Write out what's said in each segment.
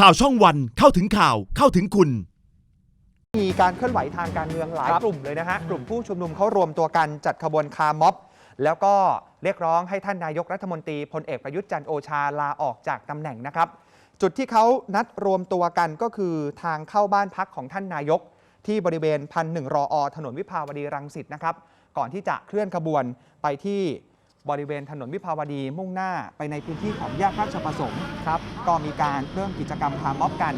ข่าวช่องวันเข้าถึงข่าวเข้าถึงคุณ มีการเคลื่อนไหวทางการเมืองหลายครับกลุ่มเลยนะฮะ กลุ่มผู้ชุมนุมเขารวมตัวกันจัดขบวนคาร์ม็อบ แล้วก็เรียกร้องให้ท่านนายกรัฐมนตรีพลเอกประยุทธ์จันทร์โอชาลาออกจากตำแหน่งนะครับ จุดที่เขานัดรวมตัวกันก็คือทางเข้าบ้านพักของท่านนายก ที่บริเวณพันหนึ่งรออถนนวิภาวดีรังสิตนะครับ ก่อนที่จะเคลื่อนขบวนไปที่ บริเวณถนนวิภาวดีมุ่งหน้าไปในพื้นที่ของแยกราชประสงค์ครับก็มีการเริ่มกิจกรรมคาร์ม็อบกัน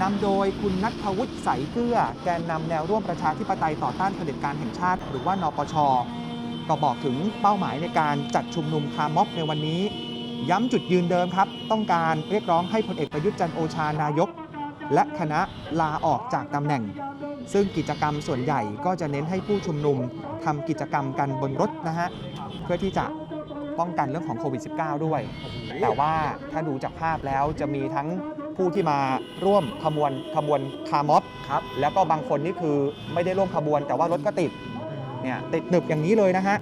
นำโดยคุณนัทวุฒิใสเกลือ แกนนำแนวร่วมประชาธิปไตยต่อต้านเผด็จการแห่งชาติ หรือว่านปช ก็บอกถึงเป้าหมายในการจัดชุมนุมคาร์ม็อบในวันนี้ ย้ำจุดยืนเดิมครับ ต้องการเรียกร้องให้พลเอกประยุทธ์จันทร์โอชานายก และคณะลาออกจากตำแหน่ง ซึ่งกิจกรรมส่วนใหญ่ก็จะเน้นให้ผู้ชุมนุมทำกิจกรรมกันบนรถนะฮะเพื่อที่จะ ป้องกันเรื่องของโควิด -19 ด้วย แต่ว่าถ้าดูจากภาพแล้วจะมีทั้งผู้ที่มาร่วมขบวนขบวนคาร์ม็อบครับแล้วก็บางคนนี่คือไม่ได้ร่วมขบวน แต่ว่ารถก็ติดเนี่ยติดหนึบอย่างนี้เลยนะฮะ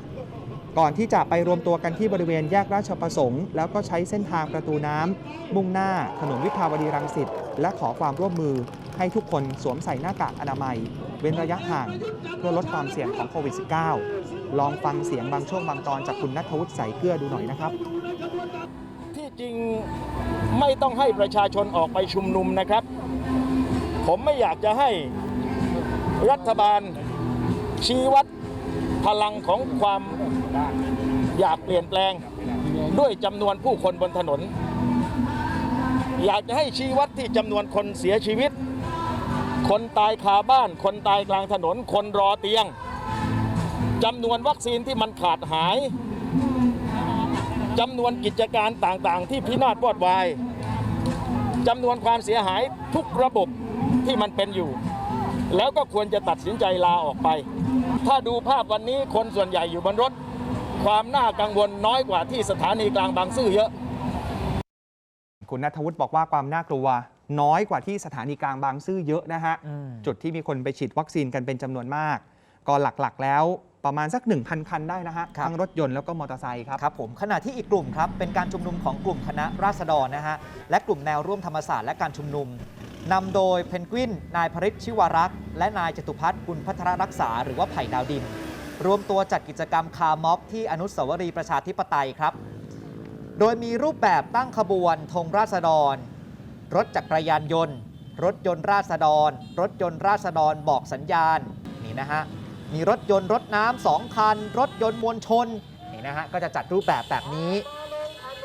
ก่อนที่จะไปรวมตัวกันที่บริเวณแยกราชประสงค์ แล้วก็ใช้เส้นทางประตูน้ำมุ่งหน้าถนนวิภาวดีรังสิตและขอความร่วมมือให้ทุกคนสวมใส่หน้ากากอนามัย เว้นระยะห่างเพื่อลดความเสี่ยงของโควิด -19 ลองฟังเสียงบางช่วงบางตอนจากคุณนัทวุฒิใสเกลือดูหน่อยนะครับ ที่จริงไม่ต้องให้ประชาชนออกไปชุมนุมนะครับ ผมไม่อยากจะให้รัฐบาลชี้วัดพลังของความอยากเปลี่ยนแปลงด้วยจำนวนผู้คนบนถนน อยากจะให้ชี้วัดที่จำนวนคนเสียชีวิต คนตายคาบ้าน คนตายกลางถนน คนรอเตียง จำนวนวัคซีนที่มันขาดหายจำนวนกิจการต่างๆ ที่พินาศวอดวายจำนวนความเสียหายทุกระบบที่มันเป็นอยู่ แล้วก็ควรจะตัดสินใจลาออกไป ถ้าดูภาพวันนี้คนส่วนใหญ่อยู่บนรถ ความน่ากังวลน้อยกว่าที่สถานีกลางบางซื่อเยอะ คุณนัทวุฒิบอกว่าความน่ากลัวน้อยกว่าที่สถานีกลางบางซื่อเยอะนะฮะอืมจุดที่มีคนไปฉีดวัคซีนกันเป็นจำนวนมาก ก็หลักๆแล้ว ประมาณสัก 1,000 คันได้นะฮะครับ ทั้งรถยนต์แล้วก็มอเตอร์ไซค์ครับ ครับผมขณะที่อีกกลุ่มครับเป็นการชุมนุมของกลุ่มคณะราษฎรนะฮะและกลุ่มแนวร่วมธรรมศาสตร์และการชุมนุมนำโดยเพนกวิน นายพริชชิวารักษ์และนายจตุพัฒน์บุญพัทรรักษา หรือว่าไผ่ดาวดิน รวมตัวจัดกิจกรรมคาร์ม็อบที่อนุสาวรีย์ประชาธิปไตยครับ โดยมีรูปแบบตั้งขบวนธงราษฎร รถจักรยานยนต์ รถยนต์ราษฎร รถยนต์ราษฎรบอกสัญญาณนี่นะฮะ มีรถยนต์รถน้ำสองคัน รถยนต์มวลชนนี่นะฮะก็จะจัดรูปแบบแบบนี้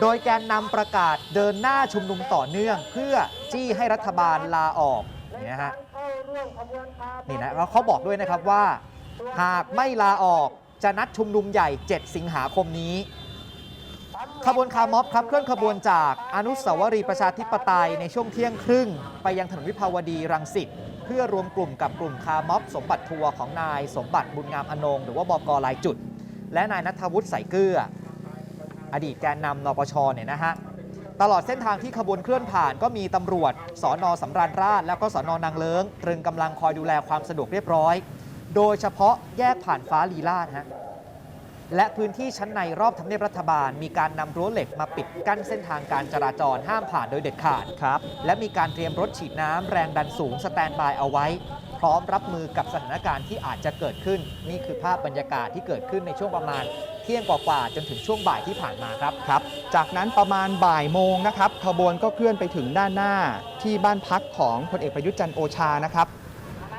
โดยแกนนำประกาศเดินหน้าชุมนุมต่อเนื่อง เพื่อจี้ให้รัฐบาลลาออกนี่นะฮะนี่นะแล้วเขาบอกด้วยนะครับว่า หากไม่ลาออกจะนัดชุมนุมใหญ่ 7 สิงหาคมนี้ ขบวนคาร์ม็อบครับเคลื่อนขบวนจากอนุสาวรีย์ประชาธิปไตยในช่วงเที่ยงครึ่ง ไปยังถนนวิภาวดีรังสิต เพื่อรวมกลุ่มกับกลุ่มคาร์ม็อบสมบัติทัวร์ของนายสมบัติบุญงามอนงหรือว่าบกลายจุด และนายนัทวุฒิใสเกลือ อดีตแกนนำนปชเนี่ยนะฮะตลอดเส้นทางที่ขบวนเคลื่อนผ่านก็มีตำรวจสอนอสำราญราชแล้วก็สอนอนางเลิงตรึงกำลังคอยดูแลความสะดวกเรียบร้อย โดยเฉพาะแยกผ่านฟ้าลีลาดฮะ และพื้นที่ชั้นในรอบทำเนียบรัฐบาล มีการนำรั้วเหล็กมาปิดกั้นเส้นทางการจราจรห้ามผ่านโดยเด็ดขาดครับ และมีการเตรียมรถฉีดน้ำแรงดันสูงสแตนบายเอาไว้ พร้อมรับมือกับสถานการณ์ที่อาจจะเกิดขึ้น นี่คือภาพบรรยากาศที่เกิดขึ้นในช่วงประมาณเที่ยงกว่าๆจนถึงช่วงบ่ายที่ผ่านมาครับครับ จากนั้นประมาณบ่ายโมงนะครับขบวนก็เคลื่อนไปถึงด้านหน้าที่บ้านพักของพลเอกประยุทธ์จันทร์โอชานะครับ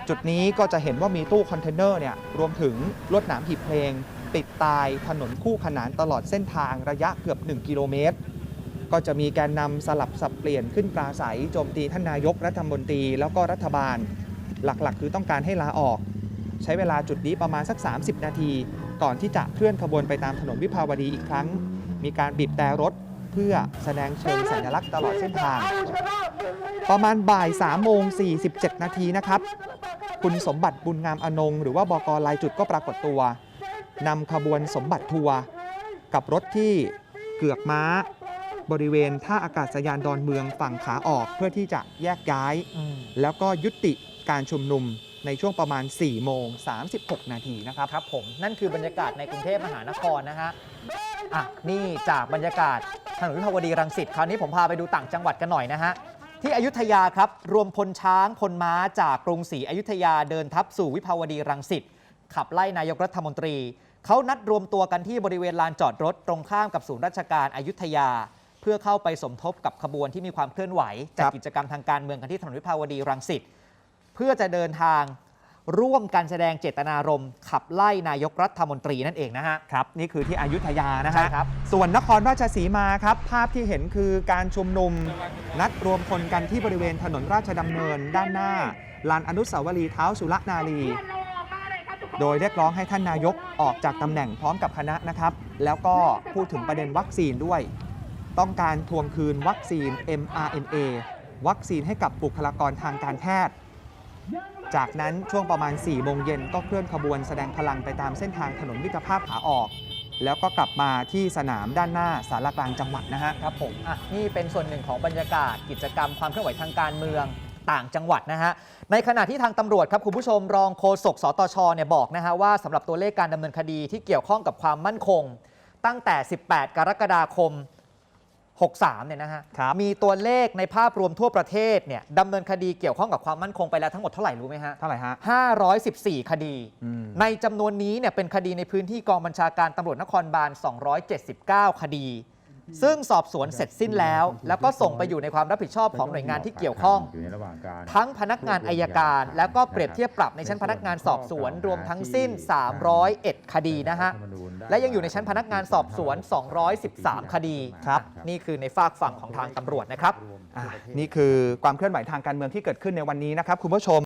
จุดนี้ก็จะเห็นว่ามีตู้คอนเทนเนอร์เนี่ยรวมถึงลวดหนามหีบเพลง ติดตายถนนคู่ขนานตลอดเส้นทางระยะเกือบ 1 กิโลเมตร ก็จะมีแกนนำสลับสับเปลี่ยนขึ้นปราศัยโจมตีท่านนายกรัฐมนตรีแล้วก็รัฐบาล หลักๆ คือต้องการให้ลาออก ใช้เวลาจุดนี้ประมาณสัก 30 นาที ก่อนที่จะเคลื่อนขบวนไปตามถนนวิภาวดีอีกครั้ง มีการบีบแต่รถเพื่อแสดงเชิงสัญลักษณ์ตลอดเส้นทาง ประมาณบ่าย3โมง47 นาทีนะครับ คุณสมบัติบุญงามอนงหรือว่าบกลายจุดก็ปรากฏตัว นำขบวนสมบัติทัวร์กับรถที่เกือกม้าบริเวณท่าอากาศยานดอนเมืองฝั่งขาออกเพื่อที่จะแยกย้าย แล้วก็ยุติการชุมนุมในช่วงประมาณ 4 โมง 36 นาทีนะครับครับผมนั่นคือบรรยากาศในกรุงเทพมหานครนะฮะอะนี่จากบรรยากาศถนนวิภาวดีรังสิตคราวนี้ผมพาไปดูต่างจังหวัดกันหน่อยนะฮะที่ที่อยุธยาครับรวมพลช้างพลม้าจากกรุงศรีอยุธยาเดินทัพสู่วิภาวดีรังสิต ขับไล่นายกรัฐมนตรี เขานัดรวมตัวกันที่บริเวณลานจอดรถตรงข้ามกับศูนย์ราชการอายุทยา เพื่อเข้าไปสมทบกับขบวนที่มีความเคลื่อนไหวจัดกิจกรรมทางการเมืองกันที่ถนนวิภาวดีรังสิตเพื่อจะเดินทางร่วมกันแสดงเจตนารมณ์ขับไล่นายกรัฐมนตรีนั่นเองนะฮะครับ นี่คือที่อยุธยานะใช่ฮะครับส่วนนครราชสีมาครับ ภาพที่เห็นคือการชุมนุม นัดรวมพลกันที่บริเวณถนนราชดำเนินด้านหน้าลานอนุสาวรีย์เท้าสุรนารี โดยเรียกร้องให้ท่านนายกออกจากตำแหน่งพร้อมกับคณะนะครับ แล้วก็พูดถึงประเด็นวัคซีนด้วย ต้องการทวงคืนวัคซีน mRNA วัคซีนให้กับบุคลากรทางการแพทย์ จากนั้นช่วงประมาณ 4 โมงเย็นก็เคลื่อนขบวนแสดงพลังไปตามเส้นทางถนนมิตรภาพขาออก แล้วก็กลับมาที่สนามด้านหน้าสารกลางจังหวัดนะฮะครับผมอะนี่เป็นส่วนหนึ่งของบรรยากาศกิจกรรมความเคลื่อนไหวทางการเมือง ต่างจังหวัดนะฮะในขณะที่ทางตำรวจครับคุณผู้ชมรองโฆษกสตชเนี่ยบอกนะฮะว่าสำหรับตัวเลขการดำเนินคดีที่เกี่ยวข้องกับความมั่นคง ตั้งแต่ 18 กรกฎาคม 63 เนี่ยนะฮะครับมีตัวเลขในภาพรวมทั่วประเทศเนี่ยดำเนินคดีเกี่ยวข้องกับความมั่นคงไปแล้วทั้งหมดเท่าไหร่รู้ไหมฮะเท่าไหร่ฮะ514 คดีอืมในจำนวนนี้เนี่ยเป็นคดีในพื้นที่กองบัญชาการตำรวจนครบาล 279 คดี ซึ่งสอบสวนเสร็จสิ้นแล้ว แล้วก็ส่งไปอยู่ในความรับผิดชอบของหน่วยงานที่เกี่ยวข้องอยู่ในระหว่างการทั้งพนักงานอายการ แล้วก็เปรียบเทียบปรับในชั้นพนักงานสอบสวนรวมทั้งสิ้น 301 คดีนะฮะและยังอยู่ในชั้นพนักงานสอบสวน 213 คดีครับนี่คือในฝากฝั่งของทางตำรวจนะครับอะนี่คือความเคลื่อนไหวทางการเมืองที่เกิดขึ้นในวันนี้นะครับคุณผู้ชม